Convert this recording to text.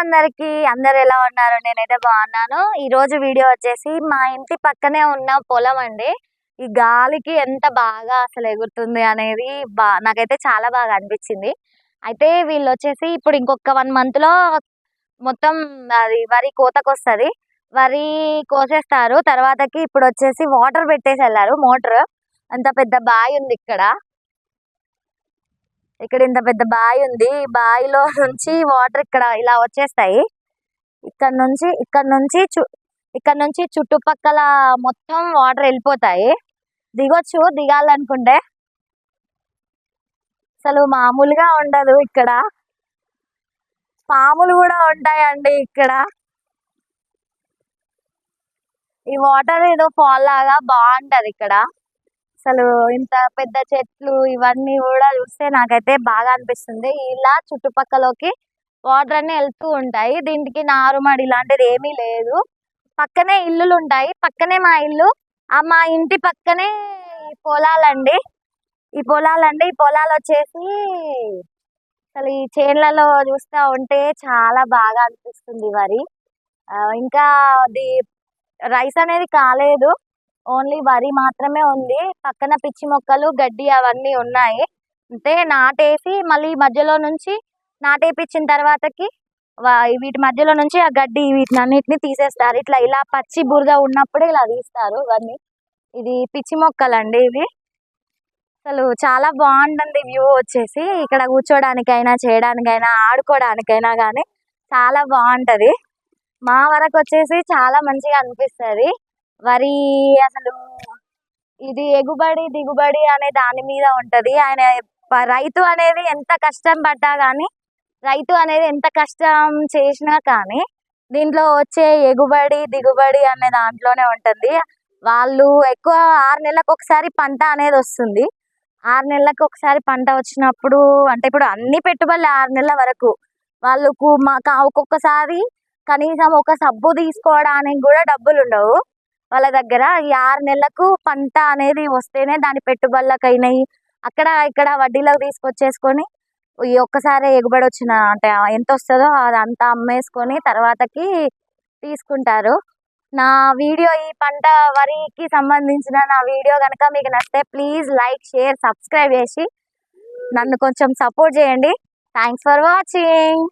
అందరికి అందరు ఎలా ఉన్నారు? నేనైతే బాగున్నాను. ఈ రోజు వీడియో వచ్చేసి మా ఇంటి పక్కనే ఉన్న పొలం అండి. ఈ గాలికి ఎంత బాగా అసలు ఎగురుతుంది అనేది బా నాకైతే చాలా బాగా అనిపించింది. అయితే వీళ్ళు వచ్చేసి ఇప్పుడు ఇంకొక వన్ మంత్లో మొత్తం అది వరి కోతకు వస్తుంది వరి కోసేస్తారు. తర్వాతకి ఇప్పుడు వచ్చేసి వాటర్ పెట్టేసి వెళ్ళారు. మోటార్. అంత పెద్ద బావి ఉంది ఇక్కడ. ఇక్కడ ఇంత పెద్ద బావి ఉంది. ఈ బావిలో నుంచి వాటర్ ఇక్కడ ఇలా వచ్చేస్తాయి. ఇక్కడ నుంచి ఇక్కడ నుంచి చు ఇక్కడ నుంచి చుట్టుపక్కల మొత్తం వాటర్ వెళ్ళిపోతాయి. దిగొచ్చు దిగాలనుకుంటే. అసలు మామూలుగా ఉండదు ఇక్కడ. పాములు కూడా ఉంటాయండి ఇక్కడ. ఈ వాటర్ ఏదో ఫాల్ లాగా బాగుంటది ఇక్కడ. అసలు ఇంత పెద్ద చెట్లు ఇవన్నీ కూడా చూస్తే నాకైతే బాగా అనిపిస్తుంది. ఇలా చుట్టుపక్కలకి వాటర్ అన్ని వెళ్తూ ఉంటాయి. దీనికి నారుమడి ఇలాంటిది ఏమీ లేదు. పక్కనే ఇల్లులు ఉంటాయి. పక్కనే మా ఇల్లు. ఆ మా ఇంటి పక్కనే ఈ పొలాలండి. ఈ పొలాలండి. ఈ పొలాలు వచ్చేసి అసలు ఈ చేన్లలో చూస్తా ఉంటే చాలా బాగా అనిపిస్తుంది వరి. ఆ, ఇంకా అది రైస్ అనేది కాలేదు. ఓన్లీ వరి మాత్రమే ఉంది. పక్కన పిచ్చి మొక్కలు గడ్డి అవన్నీ ఉన్నాయి. అంటే నాటేసి మళ్ళీ మధ్యలో నుంచి నాటేపించిన తర్వాతకి వీటి మధ్యలో నుంచి ఆ గడ్డి వీటిని అన్నిటిని తీసేస్తారు. ఇట్లా ఇలా పచ్చి బురద ఉన్నప్పుడే ఇలా తీస్తారు ఇవన్నీ. ఇది పిచ్చి మొక్కలండి ఇవి. అసలు చాలా బాగుంటుంది వ్యూ వచ్చేసి. ఇక్కడ కూర్చోడానికైనా చేయడానికైనా ఆడుకోవడానికైనా కానీ చాలా బాగుంటది. మా వరకు వచ్చేసి చాలా మంచిగా అనిపిస్తుంది. వరి అసలు ఇది ఎగుబడి దిగుబడి అనే దాని మీద ఉంటది. ఆయన రైతు అనేది ఎంత కష్టం పడ్డా కానీ రైతు అనేది ఎంత కష్టం చేసినా కానీ దీంట్లో వచ్చే ఎగుబడి దిగుబడి అనే దాంట్లోనే ఉంటుంది. వాళ్ళు ఎక్కువ ఆరు నెలలకు ఒకసారి పంట అనేది వస్తుంది. ఆరు నెలలకు ఒకసారి పంట వచ్చినప్పుడు అంటే ఇప్పుడు అన్ని పెట్టుబడులు ఆరు నెలల వరకు వాళ్ళకు మాకు ఒక్కొక్కసారి కనీసం ఒక సబ్బు తీసుకోవడానికి కూడా డబ్బులు ఉండవు వాళ్ళ దగ్గర ఈ ఆరు నెలలకు పంట అనేది వస్తేనే దాని పెట్టుబడులకు అయినాయి అక్కడ ఇక్కడ వడ్డీలకు తీసుకొచ్చేసుకొని ఈ ఒక్కసారి ఎగుబడి వచ్చిన అంటే ఎంత వస్తుందో అదంతా అమ్మేసుకొని తర్వాతకి తీసుకుంటారు. నా వీడియో ఈ పంట వరికి సంబంధించిన నా వీడియో కనుక మీకు నచ్చితే ప్లీజ్ లైక్ షేర్ సబ్స్క్రైబ్ చేసి నన్ను కొంచెం సపోర్ట్ చేయండి. Thanks for watching.